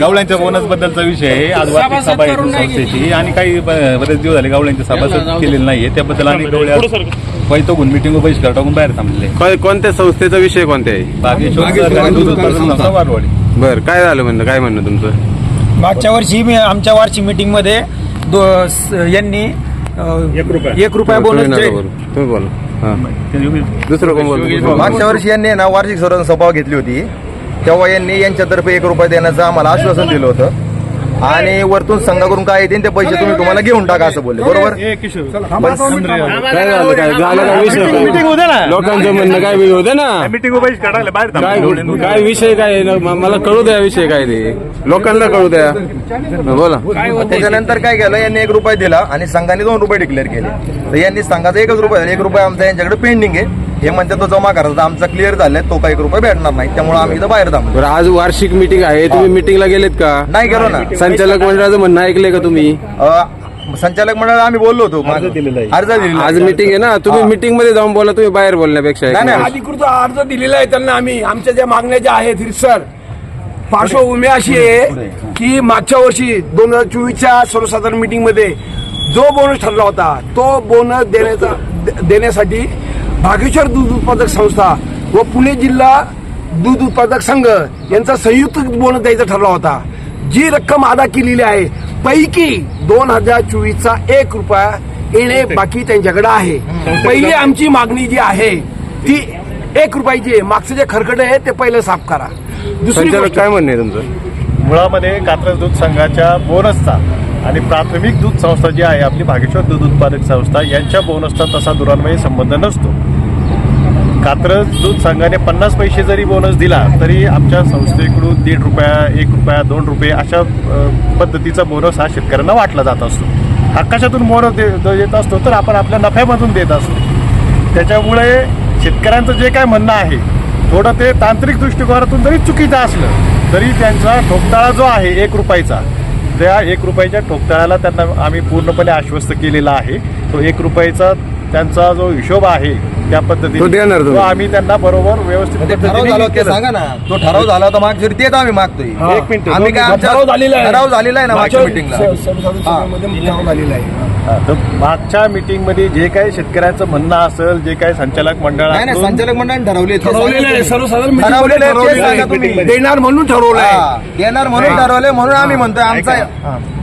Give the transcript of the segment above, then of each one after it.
गावळ्यांच्या bonus बद्दलचा विषय आहे. आज वार्षिक सभा आहे संस्थेची. आणि काही बरेच दिवस झाले गावळ्यांच्या सभासद केलेली नाहीये. त्याबद्दल आम्ही गवळ्या वैतोगून मिटिंग बहिष्कार टाकून बाहेर थांबलेले. को- कोणत्या संस्थेचा विषय कोणत्या आहे? बागेश्वर वारवाडी. बर काय झालं म्हणणं काय म्हणणं तुमचं? मागच्या वर्षी मी आमच्या वार्षिक मीटिंगमध्ये दो- स- यांनी एक रुपया. बोनस तुम्ही बोलू. हा. दुसरं मागच्या वर्षी यांनी ना वार्षिक सर्व सभा घेतली होती. तेव्हा यांनी यांच्यातर्फे एक रुपया देण्याचं आम्हाला आश्वासन दिलं होतं. आणि वरतून संघाकडून काय येतील ते पैसे तुम्ही तुम्हाला घेऊन टाका असं बोलले. बरोबर? काय झालं? काय झालं? काय विषय? लोकांचं म्हणणं काय होऊ दे ना? मीटिंग काय विषय काय आहे? म- मला कळू द्या विषय काय ते. लोकांना कळू द्या. बोला. त्याच्यानंतर काय केलं? यांनी एक रुपया दिला आणि संघाने दोन रुपये डिक्लेअर केले. तर यांनी संघाचा एकच रुपया दिला. एक रुपया आमचा यांच्याकडे पेंडिंग आहे. हे म्हणतात तो जमा करायचा. आमचा क्लिअर झालाय. तो काही एक रुपया भेटणार नाही. त्यामुळे आम्ही इथं बाहेर थांबलो. बरं आज वार्षिक मीटिंग आहे. तुम्ही मिटिंगला गेलेत का? नाही गेलो ना. संचालक मंडळाचं म्हणणं ऐकलंय का तुम्ही? अं, संचालक मंडळ आम्ही बोललो होतो. अर्ज दिलेला आहे. अर्ज दिलेला आज मीटिंग आहे ना? तुम्ही मीटिंगमध्ये जाऊन बोला तुम्ही बाहेर बोलण्यापेक्षा नाही, नाही, अधिकृत अर्ज दिलेला आहे त्यांना आम्ही. आमच्या ज्या मागण्या ज्या आहेत सर पार्श्वभूमी अशी आहे की मागच्या वर्षी दोन हजार चोवीसच्या सर्वसाधारण मीटिंगमध्ये जो बोनस ठरला होता तो बोनस देण्याचा दे- देण्यासाठी भागेश्वर दूध उत्पादक संस्था व पुणे जिल्हा दूध उत्पादक संघ यांचा संयुक्त बोनस द्यायचा ठरला होता. जी रक्कम अदा केलेली आहे पैकी दोन हजार चोवीसचा एक रुपया येणे बाकी त्यांच्याकडे आहे. पहिली आमची मागणी जी आहे ती एक रुपयाची आहे मागचं जे खरकट आहे ते पहिलं साफ करा. दुसरी काय म्हणणं आहे तुमचं? मुळामध्ये कात्रज दूध संघाच्या बोनसचा आणि प्राथमिक दूध संस्था जी आहे आपली भागेश्वर दूध उत्पादक संस्था यांच्या बोनसचा तसा दुरांमध्ये संबंध नसतो. कात्रज दूध संघाने पन्नास पैसे जरी बोनस दिला तरी आमच्या संस्थेकडून दीड रुपया एक रुपया दोन रुपये अशा पद्धतीचा बोनस हा शेतकऱ्यांना वाटला जात असतो. आकाशातून कशातून बोनस दे- देत असतो तर आपण आपल्या नफ्यामधून देत असतो. त्याच्यामुळे शेतकऱ्यांचं जे काय म्हणणं आहे थोडं ते तांत्रिक दृष्टिकोनातून जरी चुकीचं असलं तरी त्यांचा ठोकताळा जो आहे एक रुपयाचा त्या एक रुपयाच्या ठोकताळ्याला त्यांना आम्ही पूर्णपणे आश्वस्त केलेला आहे. तो एक रुपयाचा त्यांचा जो हिशोब आहे त्या तो पद्धतीने? तो आम्ही त्यांना बरोबर व्यवस्थित केलं. सांगा ना. तो ठराव झाला होता मागच्या तेच आम्ही मागतोय. एक मिनिट. आम्ही काय ठराव झालेला आहे. ठराव झालेला आहे ना मागच्या मिटिंगला तर मागच्या मीटिंगमध्ये जे काही शेतकऱ्यांचं म्हणणं असेल जे काही संचालक मंडळ नाही नाही संचालक मंडळाने ठरवले ठरवलेलं. देणार म्हणून ठरवलं आहे. हा, देणार म्हणून ठरवले म्हणून आम्ही म्हणतोय. आमचा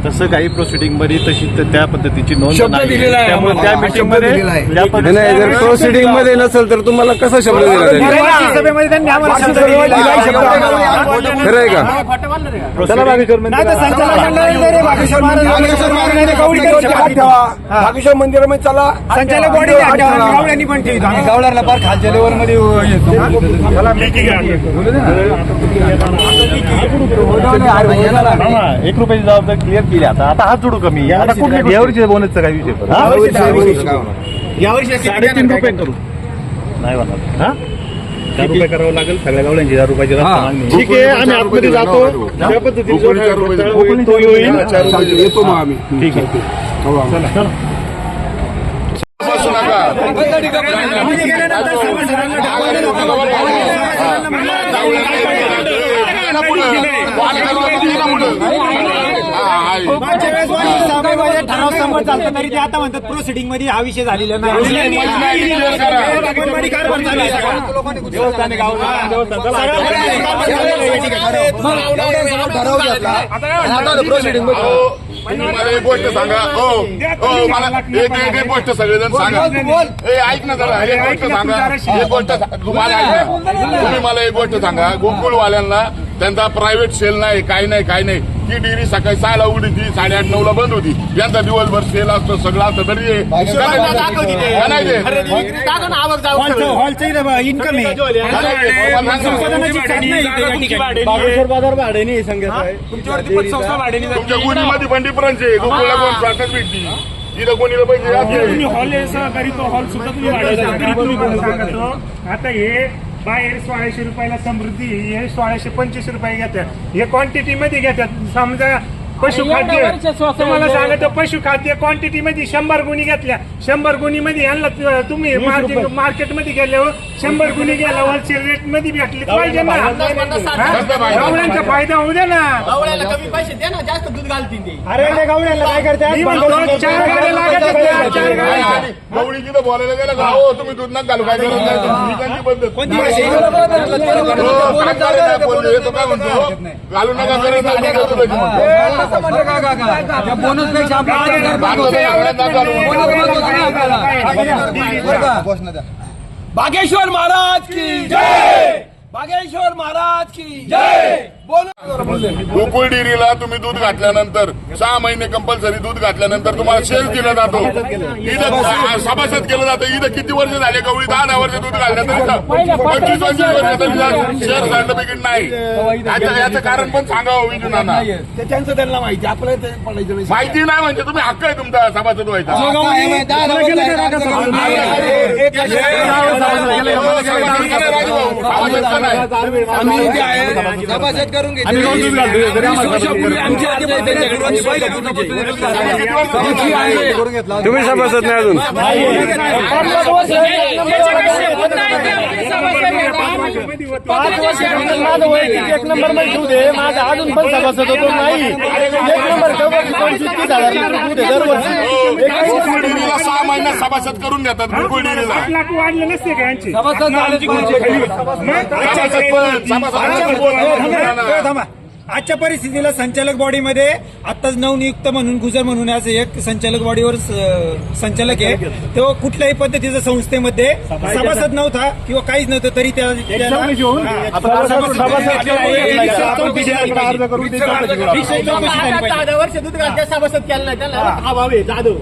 तसं काही प्रोसिडिंगमध्ये तशी त- त्या पद्धतीची नोंद शब्द नाही. दिलेला आहे त्यामुळे. त्या मीटिंग शब्दमध्ये दिलेला आहे. त्या नाही, पद्धतीने- नाही जर प्रोसिडिंगमध्ये नसेल तर तुम्हाला कसा शब्द दिला त्यांनी वार्षिक सभेमध्ये त्यांनी आम्हाला वार्षिक शब्द सभेमध्ये दिलेला आहे. दिलाय शब्द. खरं आहे का नाही तर संचालक मंडळाने जरी भागेश्वर महाराज- भागेश्वर महाराजांनी गौरी मंदिरामध्ये केली. हात ठेवा. भागेश्वर मंदिरामध्ये चला संचालक बॉडी हात ठेवा. गावड्यांनी पण आम्ही गावड्याला फार खालच्या लेवलमध्ये येतो हा, एक रुपयाची जबाबदारी क्लिअर केली आता. आता हात जोडू कमी आता कुठली यावर्षी बोनसचा काही विषय? साडेतीन रुपये करू. नाही होणार. हा? चार रुपये करावं लागेल सगळ्या गावड्यांची चार रुपयाची रस्ता मागणी. ठीक आहे आम्ही आतमध्ये जातो. त्या पद्धतीने जो होईल तो येईल. चालतं, येतो मग आम्ही. ठीक आहे. चला, चला. मागच्या वेळेस वार्षिक सभेमध्ये ठराव समोर चालतं तरी ते आता म्हणतात प्रोसिडिंगमध्ये हा विषय झालेला नाही मनमानी कारभार चालू आहे सगळा. तुम्ही मला एक गोष्ट सांगा हो हो मला एक एक एक गोष्ट सगळेजण सांगा ए ऐक ना जरा एक गोष्ट सांगा एक गोष्ट सा- तुम्हाला ऐक ना तुम्ही मला एक गोष्ट सांगा गोकुळवाल्यांना त्यांचा प्रायव्हेट सेल नाही काही नाही काही नाही ती डेअरी सकाळी सहाला उघडी ती साडेआठ नऊ ला बंद होती यांचा दिवसभर सेल असतो सगळं असतं तरी हे- का नाही ते? इन्कम आहे का नाही ते? संपादनाची खात नाही इथे या ठिकाणी. तुमच्या गुन्ह्यामध्ये पण डिफरन्स आहे गोकुळला कोण स्वातच भेटती इथं कोणीला पैसे जास्त नाही. हॉल आहे सहकारी तो हॉल सुद्धा तुम्ही भाड्याने आता हे बाहेर सोळाशे रुपयाला समृद्धी हे सोळाशे पंचवीस रुपये घेतात. हे क्वांटिटीमध्ये घेतात. समजा पशुखाद्य तुम्हाला. सांगतो पशुखाद्य क्वांटिटी मध्ये शंभर गुणी घेतल्या. शंभर गुणी मध्ये यांना तुम्ही मार्केट मार्केटमध्ये गेल्यावर शंभर गुणी गेला होलसेल रेटमध्ये भेटली. पाहिजे ना. हा? गावड्यांचा फायदा होऊ दे ना. कमी पैसे दे ना जास्त दूध घालतील अरे गावड्याला काय करते? चार गाड्या लागत चार गाड्या. बोलायला गेलं हो तुम्ही दूध नका घालू काय गरज नाही. ही. हो, हे. घालू नका. बोनसपेक्षा. बागेश्वर महाराज की जय! बागेश्वर महाराज की जय! गोकुळ डेअरीला तुम्ही दूध घातल्यानंतर सहा महिने कंपल्सरी दूध घातल्यानंतर तुम्हाला शेअर दिला जातो इथं सभासद केलं जातं इथं किती वर्ष झाले गवळी दहा दहा वर्ष दूध घालण्यात पंचवीस पंचवीस वर्ष तरी शेअर सर्टिफिकेट नाही याचं याचं कारण पण सांगावं विजू नाना ते त्यांचं त्यांना माहिती आपल्याला माहिती नाही म्हणजे तुम्ही हक्क आहे तुमचा सभासद व्हायचा आम्ही करून. तुम्ही सभासद नाही. अजून माझं वैयक्तिक एक नंबरमध्ये माझा अजून पण सभासद होतो. नाही. एक नंबर पंचवीस तीस हजार. लिटर दूध आहे दरवर्षी डेअरीला सहा महिन्यात सभासद करून देतात गोकुळ डेअरीला सात लाख वाढले नसते का यांचे? सभासद पण सभासद थांबा. आजच्या परिस्थितीला संचालक बॉडीमध्ये आताच नवनियुक्त म्हणून गुजर म्हणून असं एक संचालक बॉडीवर संचालक आहे तो कुठल्याही पद्धतीच्या संस्थेमध्ये सभासद नव्हता किंवा काहीच नव्हतं तरी त्या त्याला- हा. सभासद वर्ष दूध केला नाही त्याला जाधव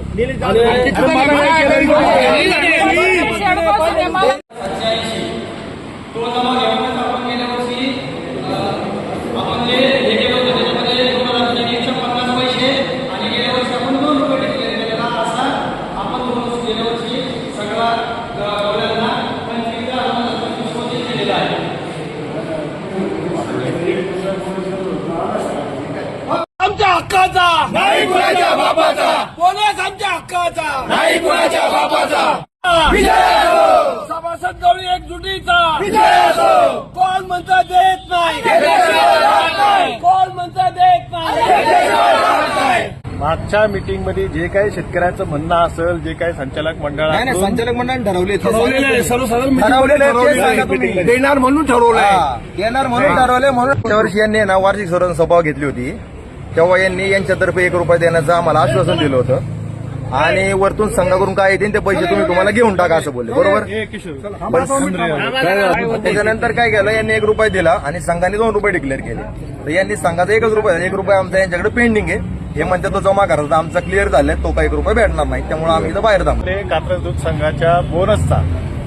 हक्काचा. नाही कुणाच्या बापाचा. बोनस आमच्या हक्काचा. नाही कुणाच्या बापाचा. विजय असो. सभासद गवळी एकजुटीचा. विजय असो. कोण म्हणता देत नाही. कोण म्हणता देत नाही. मागच्या मीटिंगमध्ये जे काही शेतकऱ्याचं म्हणणं असेल जे काही संचालक नाही नाही मंडळात संचालक मंडळाने ठरवले. ठरवलेलं आहे. सर्वसाधारण ठरवलेलं आहे, ते ठरवलेलं सांगा आहे. तुम्ही. देणार म्हणून ठरवलंय. येणार म्हणून ठरवले म्हणून. वर्षी यांनी ना वार्षिक सर्व सभा घेतली होती. तेव्हा यांनी यांच्यातर्फे एक रुपया देण्याचं आम्हाला आश्वासन दिलं होतं. आणि वरतून संघाकडून काय येतील ते पैसे तुम्ही तुम्हाला घेऊन टाका असं बोलले. बरोबर? त्याच्यानंतर काय केलं? यांनी एक रुपया दिला आणि संघाने दोन रुपये डिक्लेअर केले. तर यांनी संघाचा एकच रुपया एक रुपया आमचा यांच्याकडे पेंडिंग आहे. हे म्हणते तो जमा करायचा आमचा क्लिअर झालाय. तो काही एक रुपया भेटणार नाही. त्यामुळे आम्ही इथं बाहेर थांबलो. कात्रज दूध संघाच्या बोनसचा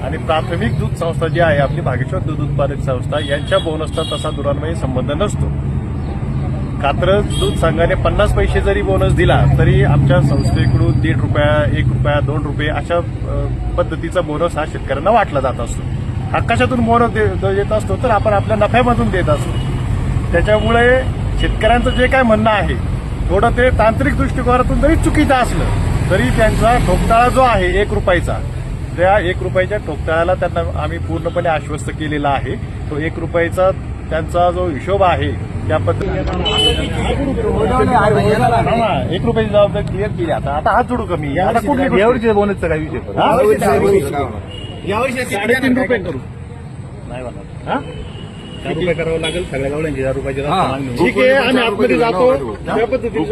आणि प्राथमिक दूध संस्था जी आहे आपली भागेश्वर दूध उत्पादक संस्था यांच्या बोनसचा तसा दुरान्वयी संबंध नसतो. कात्रज दूध संघाने पन्नास पैसे जरी बोनस दिला तरी आमच्या संस्थेकडून दीड रुपया एक रुपया दोन रुपये अशा पद्धतीचा बोनस हा शेतकऱ्यांना वाटला जात असतो. हा कशातून बोनस दे- देत असतो तर आपण आपल्या नफ्यामधून देत असतो. त्याच्यामुळे शेतकऱ्यांचं जे काय म्हणणं आहे थोडं ते तांत्रिक दृष्टिकोनातून जरी चुकीचं असलं तरी त्यांचा ठोकताळा जो आहे एक रुपयाचा त्या एक रुपयाच्या ठोकताळाला त्यांना आम्ही पूर्णपणे आश्वस्त केलेला आहे. तो एक रुपयाचा त्यांचा जो हिशोब आहे त्या पद्धतीने एक रुपयाची जबाबदारी क्लिअर केली. आता आता हात जोडू कमी. आता कुठली यावर्षी बोनसचा काय विषय साडेतीन रुपये करू. नाही हा? रुपये करावं लागेल सगळ्या गावड्यांची हजार रुपयाची ठीक आहे आम्ही आतमध्ये जातो. त्या पद्धतीने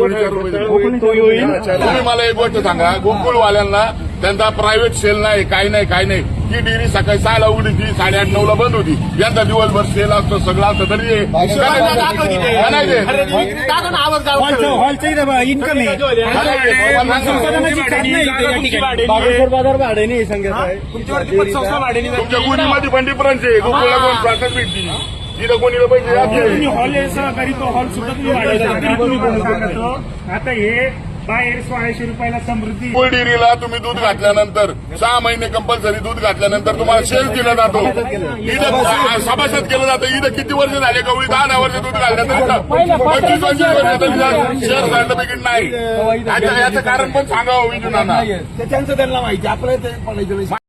तो मला एक गोष्ट सांगा. गोकुळवाल्यांना त्यांचा प्रायव्हेट सेल नाही काही नाही काही नाही ही डेअरी सकाळी सहाला उघडी ती साडेआठ नऊ ला बंद होती यांचा दिवसभर सेल असतो सगळं असतं तरी हे- का नाही ते? इन्कम आहे. बागेश्वर बाजार तुमच्या गुन्ह्यामध्ये पण डिफरन्स आहे गोकुळला कोण स्वातंत्र्य भेटली तिथं कोणीला पैसे जात तुम्ही. हॉल सहकारी तो हॉल सुद्धा तुम्ही वाढवला तुम्ही बोलू सांगतो आता हे बाहेर सोळाशे रुपयाला समृद्धी. फुल डेअरीला तुम्ही दूध घातल्यानंतर सहा महिने कंपल्सरी दूध घातल्यानंतर तुम्हाला शेअर दिला जातो. इथं सभासद केलं जातं. इथं किती वर्ष झाले? गवळी दहा दहा वर्ष दूध घालण्यात पंचवीस पंचवीस वर्ष तरी शेअर सर्टिफिकेट नाही. याचं याचं कारण पण सांगावं विजूनांना ते त्यांचं त्यांना माहिती आपल्याला ते पडायचं नाही